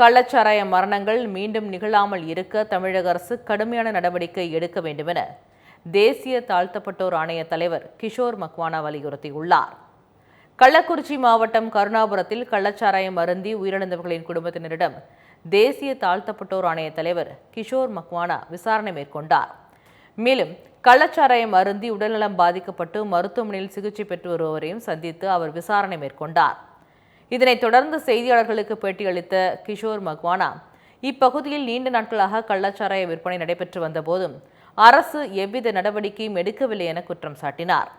கள்ளச்சாராய மரணங்கள் மீண்டும் நிகழாமல் இருக்க தமிழக அரசு கடுமையான நடவடிக்கை எடுக்க வேண்டுமென தேசிய தாழ்த்தப்பட்டோர் ஆணைய தலைவர் கிஷோர் மக்வானா வலியுறுத்தியுள்ளார். கள்ளக்குறிச்சி மாவட்டம் கருணாபுரத்தில் கள்ளச்சாராயம் அருந்தி உயிரிழந்தவர்களின் குடும்பத்தினரிடம் தேசிய தாழ்த்தப்பட்டோர் ஆணைய தலைவர் கிஷோர் மக்வானா விசாரணை மேற்கொண்டார். மேலும் கள்ளச்சாராயம் அருந்தி உடல்நலம் பாதிக்கப்பட்டு மருத்துவமனையில் சிகிச்சை பெற்று வருபவரையும் சந்தித்து அவர் விசாரணை மேற்கொண்டார். இதனைத் தொடர்ந்து செய்தியாளர்களுக்கு பேட்டியளித்த கிஷோர் மக்வானா இப்பகுதியில் நீண்ட நாட்களாக கள்ளச்சாராய விற்பனை நடைபெற்று வந்தபோதும் அரசு எவ்வித நடவடிக்கையும் எடுக்கவில்லை என குற்றம் சாட்டினார்.